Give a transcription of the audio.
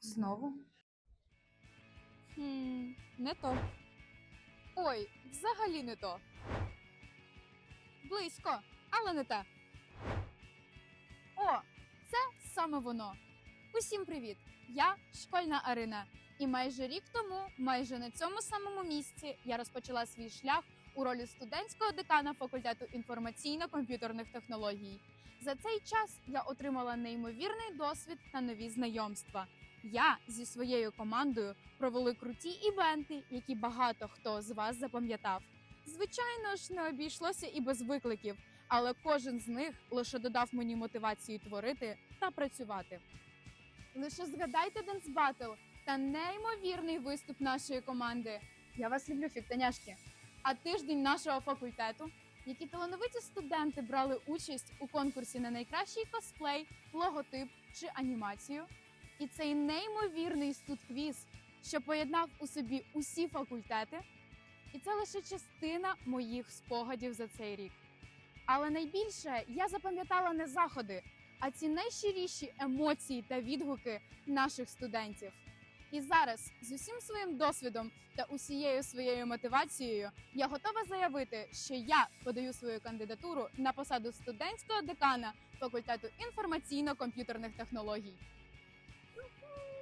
Знову? Хм, не то. Ой, взагалі не то. Близько, але не те. О, це саме воно. Усім привіт! Я школьна Арина. І майже рік тому, майже на цьому самому місці, я розпочала свій шлях у ролі студентського декана факультету інформаційно-комп'ютерних технологій. За цей час я отримала неймовірний досвід та нові знайомства. Я зі своєю командою провели круті івенти, які багато хто з вас запам'ятав. Звичайно ж, не обійшлося і без викликів, але кожен з них лише додав мені мотивацію творити та працювати. Лише згадайте Dance Battle та неймовірний виступ нашої команди. Я вас люблю, фіктаняшки. А тиждень нашого факультету, які талановиті студенти брали участь у конкурсі на найкращий косплей, логотип чи анімацію. І цей неймовірний студквіз, що поєднав у собі усі факультети. І це лише частина моїх спогадів за цей рік. Але найбільше я запам'ятала не заходи, а ці найщиріші емоції та відгуки наших студентів. І зараз з усім своїм досвідом та усією своєю мотивацією я готова заявити, що я подаю свою кандидатуру на посаду студентського декана факультету інформаційно-комп'ютерних технологій. Woo-hoo!